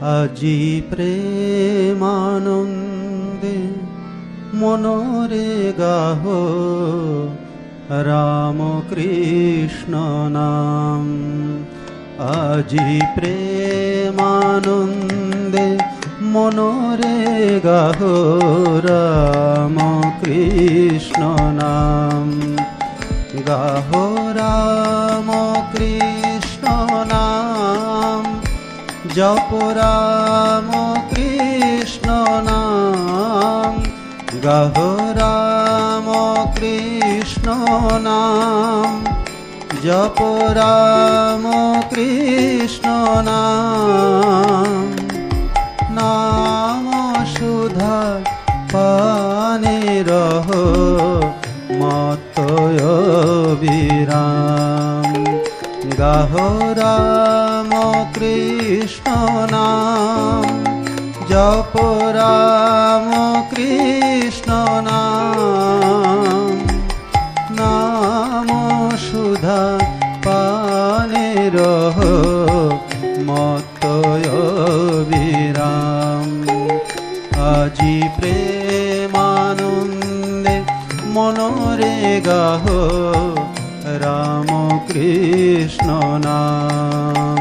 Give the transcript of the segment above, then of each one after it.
আজি প্রেমানন্দে মনরে গাহ রাম কৃষ্ণ নাম। আজি প্রেমানন্দে মনরে গাহ রাম কৃষ্ণ নাম। গাহ রাম জপ রাম কৃষ্ণ নাম গাহ রাম কৃষ্ণ নাম জপ রাম কৃষ্ণ নাম। রাম কৃষ্ণ জপ রাম কৃষ্ণ নাম। সুধা পানে রহ মতয় বিরাম। আজি প্রেমানন্দে মনরে গাহ रामो कृष्णो कृष्णना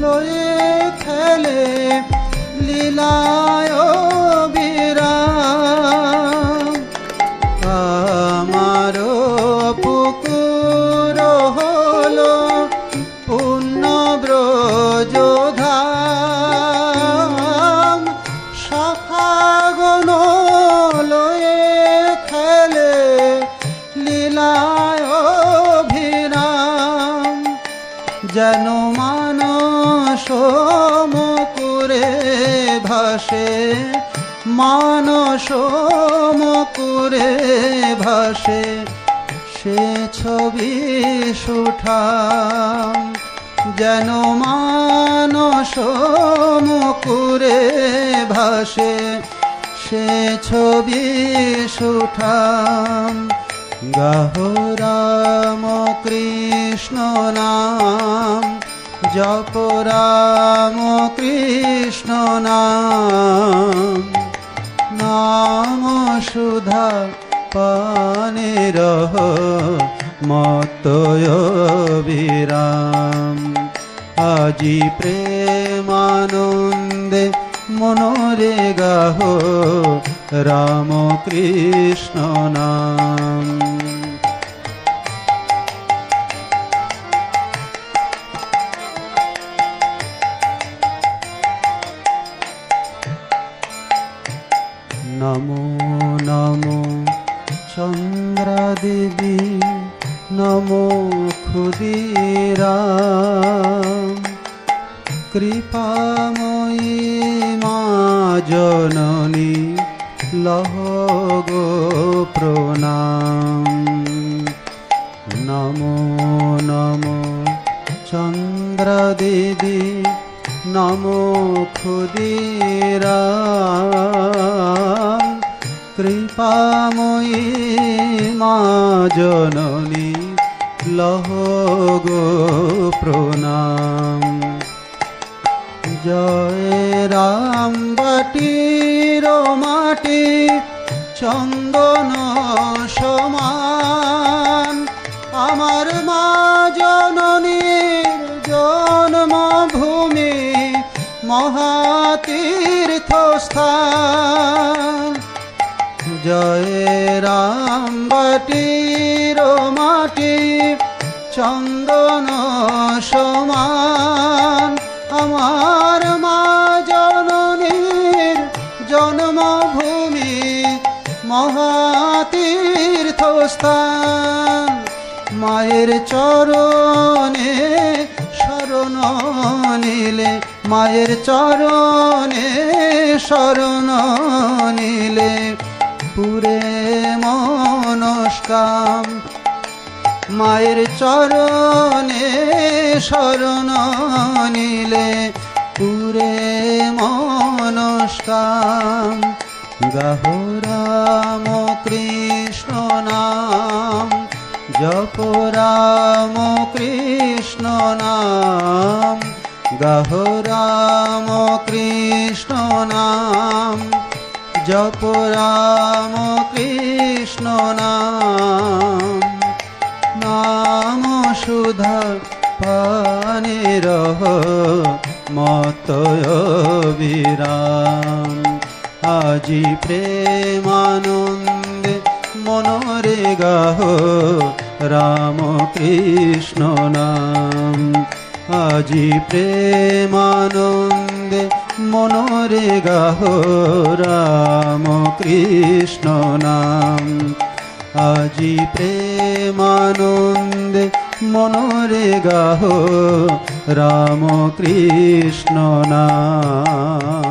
লয়ে খেলে লীলায় বিরাম পুকুর হল লয়ে খেলে লীলায় যেন মানস মুকুরে ভাসে মানস মুকুরে ভাসে, সে ছবি সুঠাম যেন মানস মুকুরে ভাসে, সে ছবি সুঠাম। গাহ রাম কৃষ্ণ নাম জপ রাম কৃষ্ণ নাম নাম সুধা পানে রহ মতয় বিরাম আজি প্রেমানন্দে মনরে গাহ রাম কৃষ্ণ নাম। নমো নমো। চন্দ্রা দেবী নমো ক্ষুদিরাম। কৃপাময়ী মা জননী, লহ গো প্রণাম। নমো নমো। চন্দ্রা দেবী নমো ক্ষুদিরাম কৃপাময়ী মা জননী, লহ গো প্রণাম। জয় রাম বাটির মাটি চন্দন সমান, আমার মা মহাতীর্থ স্থান জয় রাম মাটি, চন্দন সমান। আমার মা জননীর জন্মভূমি মহাতীর্থ স্থান মায়ের চরণে মায়ের চরণে শরণ নিলে পুরে মনস্কাম। মায়ের চরণে শরণ নিলে পুরে মনস্কাম। গাহ রাম কৃষ্ণ নাম, জপ রাম কৃষ্ণ নাম। গাহ রাম কৃষ্ণ নাম, জপ রাম কৃষ্ণ নাম। নাম সুধা পানে রহ মতয় বিরাম। আজি প্রেমানন্দে মনরে গাহ রাম কৃষ্ণ নাম। আজি প্রেমানন্দে মনরে গাহ রাম কৃষ্ণ নাম। আজি প্রেমানন্দে মনরে গাহ রাম কৃষ্ণ নাম।